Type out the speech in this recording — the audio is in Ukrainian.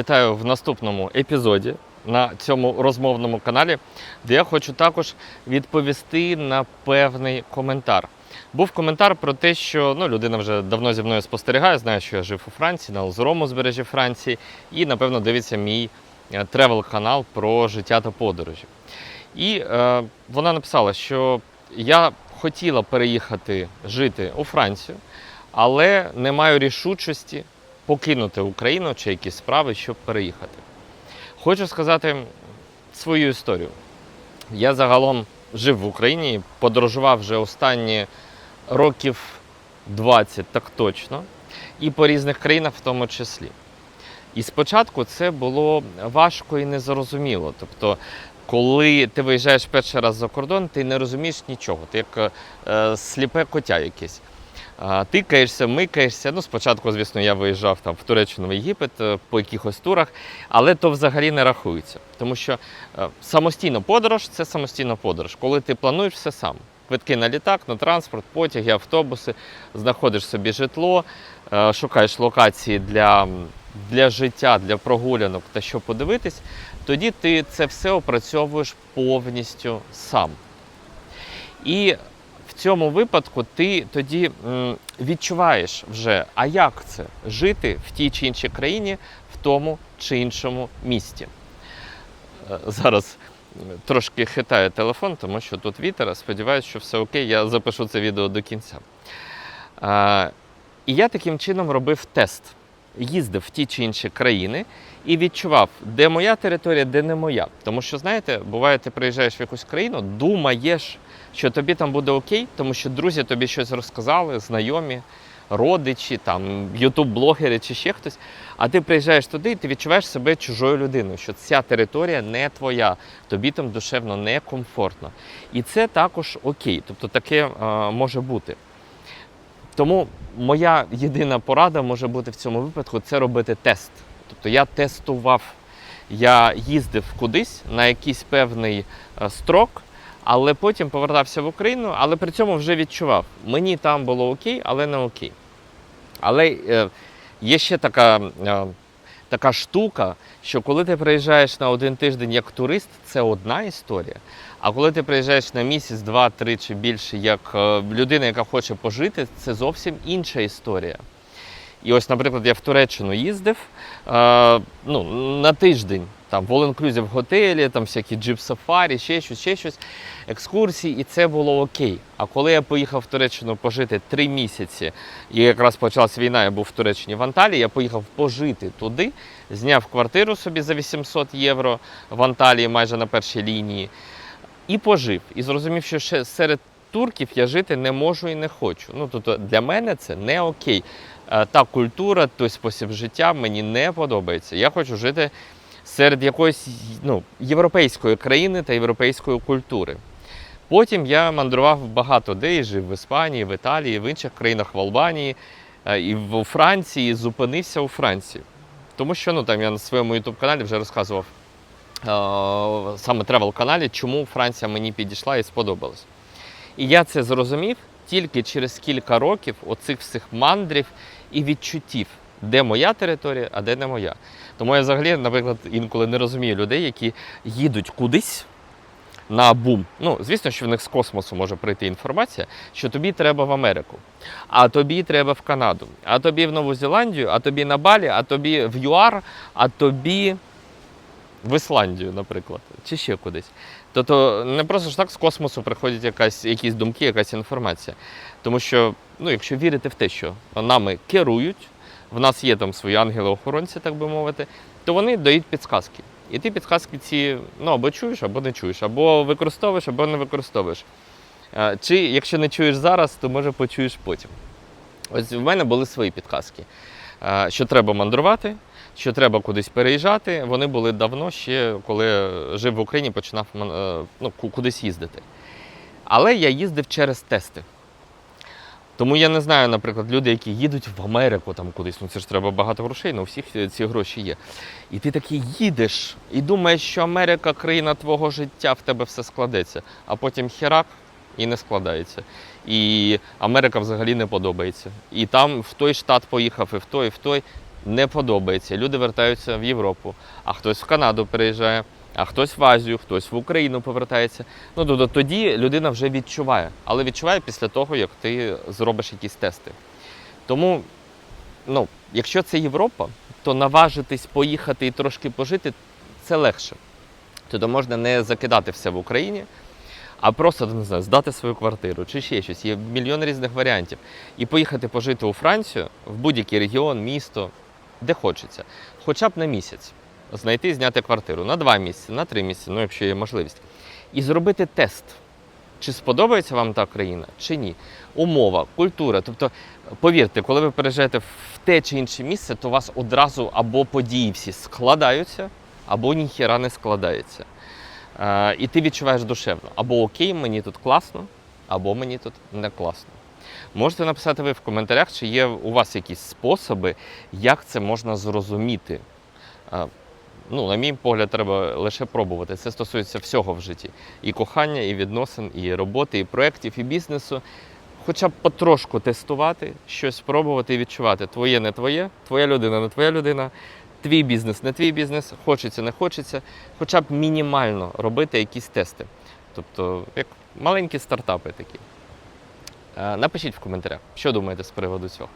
Вітаю в наступному епізоді на цьому розмовному каналі, де я хочу також відповісти на певний коментар. Був коментар про те, що ну, людина вже давно зі мною спостерігає, знає, що я жив у Франції, на Лазурому узбережжі Франції, і, напевно, дивиться мій тревел-канал про життя та подорожі. І е, вона написала, що я хотіла переїхати жити у Францію, але не маю рішучості покинути Україну чи якісь справи, щоб переїхати. Хочу сказати свою історію. Я загалом жив в Україні, подорожував вже останні років 20, так точно, і по різних країнах в тому числі. І спочатку це було важко і незрозуміло. Тобто, коли ти виїжджаєш перший раз за кордон, ти не розумієш нічого. Ти як е, сліпе коття якесь. Тикаєшся, микаєшся. Ну, спочатку, звісно, я виїжджав там в Туреччину в Єгипет е, по якихось турах, але то взагалі не рахується. Тому що е, самостійна подорож це самостійна подорож, коли ти плануєш все сам. Квитки на літак, на транспорт, потяги, автобуси, знаходиш собі житло, е, шукаєш локації для, для життя, для прогулянок та що подивитись, тоді ти це все опрацьовуєш повністю сам. І цьому випадку ти тоді відчуваєш вже, а як це жити в тій чи іншій країні, в тому чи іншому місті. Е, Зараз трошки хитає телефон, тому що тут вітер. Сподіваюся, що все окей, я запишу це відео до кінця. І я таким чином робив тест. Їздив в ті чи інші країни і відчував, де моя територія, де не моя. Тому що, знаєте, буває, ти приїжджаєш в якусь країну, думаєш, що тобі там буде окей, тому що друзі тобі щось розказали, знайомі, родичі, там, ютуб-блогери чи ще хтось. А ти приїжджаєш туди і ти відчуваєш себе чужою людиною, що ця територія не твоя, тобі там душевно некомфортно. І це також окей, тобто таке е, може бути. Тому моя єдина порада може бути в цьому випадку це робити тест. Тобто я тестував, я їздив кудись на якийсь певний е, строк, але потім повертався в Україну, але при цьому вже відчував, мені там було окей, але не окей. Але е, є ще така, е, така штука, що коли ти приїжджаєш на один тиждень як турист, це одна історія. А коли ти приїжджаєш на місяць, два, три чи більше, як е, людина, яка хоче пожити, це зовсім інша історія. І ось, наприклад, я в Туреччину їздив е, ну, на тиждень. Там в all-inclusive готелі, там всякі джип-сафарі, ще щось, ще щось, екскурсії, і це було окей. А коли я поїхав в Туреччину пожити три місяці, і якраз почалася війна, я був в Туреччині в Анталії, я поїхав пожити туди, зняв квартиру собі за 800 євро в Анталії, майже на першій лінії, і пожив. І зрозумів, що ще серед турків я жити не можу і не хочу. Ну, тобто для мене це не окей. Е, Та культура, той спосіб життя мені не подобається. Я хочу жити серед якоїсь ну, європейської країни та європейської культури. Потім я мандрував багато де і жив в Іспанії, в Італії, в інших країнах в Албанії е, і в Франції, і зупинився у Франції. Тому що ну, там я на своєму youtube каналі вже розказував е, саме тревел-каналі, чому Франція мені підійшла і сподобалась. І я це зрозумів тільки через кілька років оцих всіх мандрів і відчуттів, де моя територія, а де не моя. Тому я взагалі, наприклад, інколи не розумію людей, які їдуть кудись на бум. Ну, звісно, що в них з космосу може прийти інформація, що тобі треба в Америку, а тобі треба в Канаду, а тобі в Нову Зеландію, а тобі на Балі, а тобі в ЮАР, а тобі в Ісландію, наприклад, чи ще кудись. Тобто не просто ж так з космосу приходять якась, якісь думки, якась інформація. Тому що, ну, якщо вірити в те, що нами керують, в нас є там свої ангели-охоронці, так би мовити, то вони дають підсказки. І ти підсказки ці ну, або чуєш, або не чуєш, або використовуєш, або не використовуєш. Е, Чи якщо не чуєш зараз, то може почуєш потім. Ось в мене були свої підказки, Е, що треба мандрувати, що треба кудись переїжджати. Вони були давно ще, коли жив в Україні, починав е, ну, кудись їздити. Але я їздив через тести. Тому я не знаю, наприклад, люди, які їдуть в Америку там кудись, ну це ж треба багато грошей, ну у всіх ці гроші є. І ти такий їдеш і думаєш, що Америка країна твого життя, в тебе все складеться, а потім херак і не складається. І Америка взагалі не подобається. І там в той штат поїхав, і в той, і в той. не подобається. Люди вертаються в Європу, а хтось в Канаду переїжджає, а хтось в Азію, хтось в Україну повертається. Ну тобто тоді людина вже відчуває, але відчуває після того, як ти зробиш якісь тести. Тому, ну, якщо це Європа, то наважитись поїхати і трошки пожити це легше. Тобто можна не закидати все в Україні, а просто не знаю, здати свою квартиру чи ще щось. Є мільйон різних варіантів. І поїхати пожити у Францію в будь-який регіон, місто, де хочеться, хоча б на місяць. Знайти і зняти квартиру на два місяці, на три місяці, ну якщо є можливість. І зробити тест, чи сподобається вам та країна, чи ні. Умова, культура. Тобто, повірте, коли ви переїжджаєте в те чи інше місце, то у вас одразу або події всі складаються, або ніхіра не складається. Е, і ти відчуваєш душевно. Або окей, мені тут класно, або мені тут не класно. Можете написати ви в коментарях, чи є у вас якісь способи, як це можна зрозуміти. Ну, на мій погляд, треба лише пробувати. Це стосується всього в житті: і кохання, і відносин, і роботи, і проєктів, і бізнесу. Хоча б потрошку тестувати, щось спробувати і відчувати. Твоє не твоє, твоя людина не твоя людина, твій бізнес не твій бізнес, хочеться, не хочеться. Хоча б мінімально робити якісь тести. Тобто, як маленькі стартапи такі. Е, Напишіть в коментарях, що думаєте з приводу цього.